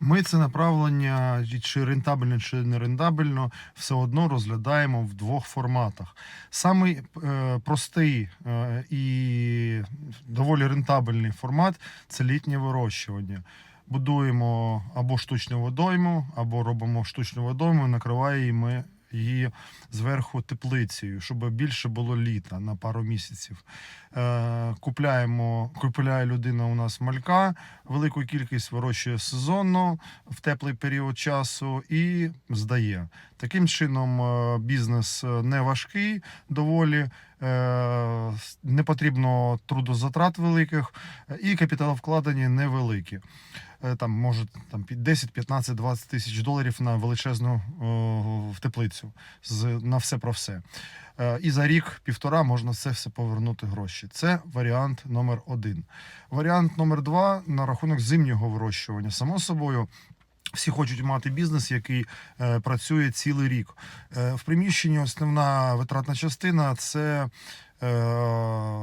Ми це направлення, чи рентабельно, чи не рентабельно, все одно розглядаємо в двох форматах. Самий е, простий е, і доволі рентабельний формат це літнє вирощування. Будуємо або штучну водойму, або робимо штучну водойму, накриваємо її зверху теплицею, щоб більше було літа на пару місяців. Е, купляємо, купляє людина у нас малька, велику кількість вирощує сезонно в теплий період часу і здає. Таким чином, е, бізнес е, не важкий доволі. Не потрібно трудозатрат великих і капіталовкладення невеликі. Е, Там може там 10, 15, 20 тисяч доларів на величезну о, теплицю з на все про все. Е, І за рік-півтора можна це все повернути гроші. Це варіант номер один. Варіант номер два на рахунок зимнього вирощування. Само собою. Всі хочуть мати бізнес, який е, працює цілий рік. Е, в приміщенні основна витратна частина це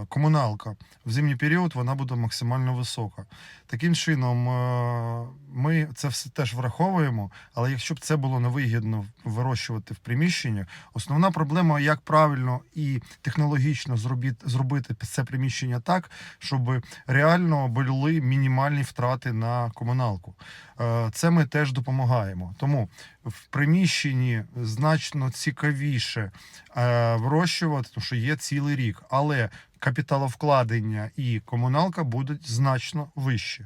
комуналка. В зимній період вона буде максимально висока. Таким чином, е, ми це все теж враховуємо, але якщо б це було невигідно вирощувати в приміщенні, основна проблема, як правильно і технологічно зробити, зробити це приміщення так, щоб реально були мінімальні втрати на комуналку. Е, Це ми теж допомагаємо. Тому в приміщенні значно цікавіше е, вирощувати, тому що є цілий рік, але капіталовкладення і комуналка будуть значно вищі.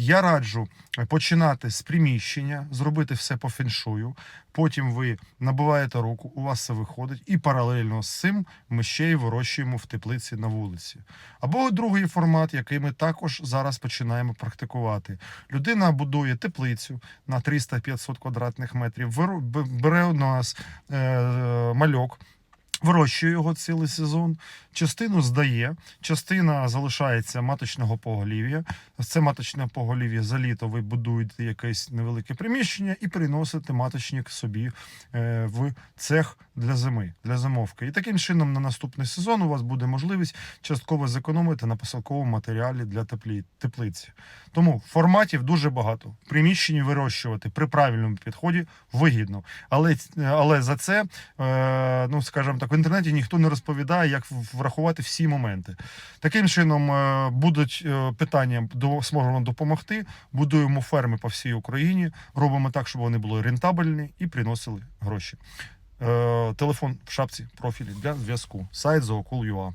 Я раджу починати з приміщення, зробити все по феншую. Потім ви набиваєте руку, у вас це виходить, і паралельно з цим ми ще й вирощуємо в теплиці на вулиці. Або другий формат, який ми також зараз починаємо практикувати. Людина будує теплицю на 300-500 квадратних метрів, бере у нас е, мальок. Вирощує його цілий сезон, частину здає, частина залишається маточного поголів'я. Це маточне поголів'я за літо ви будуєте якесь невелике приміщення і приносите маточник собі е, в цех для зими, для зимовки. І таким чином на наступний сезон у вас буде можливість частково зекономити на посадковому матеріалі для теплі, теплиці. Тому форматів дуже багато. В приміщенні вирощувати при правильному підході вигідно. Але, але за це, е, ну скажімо так, в інтернеті ніхто не розповідає, як врахувати всі моменти. Таким чином е, будуть е, питання, зможемо допомогти. Будуємо ферми по всій Україні, робимо так, щоб вони були рентабельні і приносили гроші. Е, Телефон в шапці профілі для зв'язку. Сайт Zookul.ua.